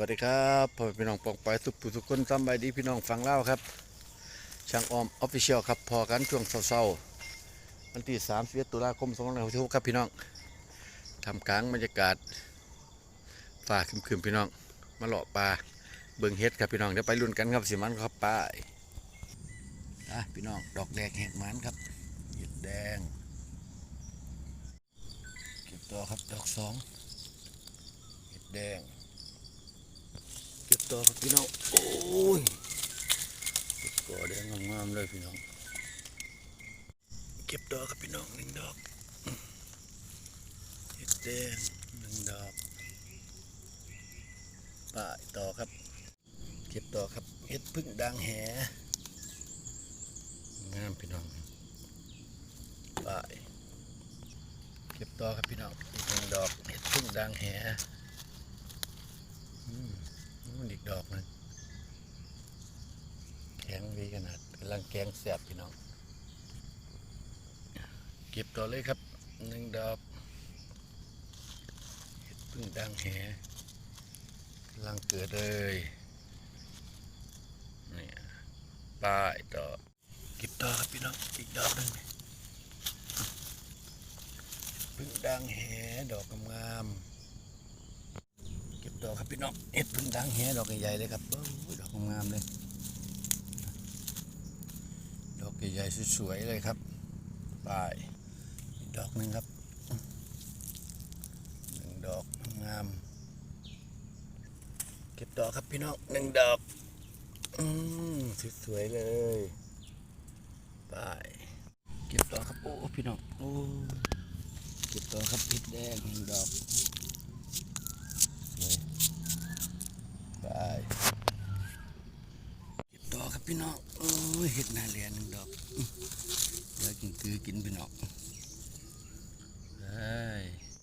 วัสดีครับพ่อพี่น้องปองไปทุกผู้ทุกคนสบายดีพี่น้องฟังเล่าครับ ช่างออมออฟฟิเชียลครับพอกันช่วงเศร้าๆวันที่31ตุลาคม2566ครับพี่น้องทำกลางบรรยากาศฝ่าครึมๆพี่น้อง มาเลาะปลาเบิ่งเฮ็ดครับพี่น้องเดี๋ยวไปลุ้นกันครับสิมันครับป้ายอะพี่น้องดอกแดงแหกมันครับเห็ดแดง เก็บตัวครับดอกสองเห็ดแดง ต่อครับพี่น้องโอ้ยเก็บก่อแดงงามๆเลยพี่น้อง เก็บดอกครับพี่น้องหนึ่งดอกเห็ดแดงหนึ่งดอกป่าต่อครับ เก็บต่อครับเห็ดพึ่งด่างแหงามพี่น้องป่าเก็บต่อครับพี่น้องอีกหนึ่งดอกเห็ดพึ่งด่างแหอืม มันอีกดอกหนึงแข็งดีขนาดกำลังแกงแสบพี่น้อง เก็บต่อเลยครับหนึ่งดอกเห็ดพึ่งดังแหกำลังเกิดเลยเนี่ยป้ายต่อเก็บต่อครับพี่น้องอีกดอกหนึ่งพึ่งดังแหดอกงามๆ ดอกครับพี่น้องเห็ดพึ่งดังแหดอกใหญ่ๆเลยครับโอ้ยดอกงามเลย ดอกใหญ่ๆสวยๆเลยครับปลายดอกหนึ่งครับหนึ่งดอกงาม เก็บดอกครับพี่น้องหนึ่งดอกอืมสวยๆเลยปลายเก็บดอกครับโอ้พี่น้องโอ้เก็บดอกครับพิดแดงหนึ่งดอก ไปเก็บดอก ครับพี่น้องโอ้ยเห็ดนาเรียนหนึ่งดอกเดี๋ยวกินคือกินพี่น้อง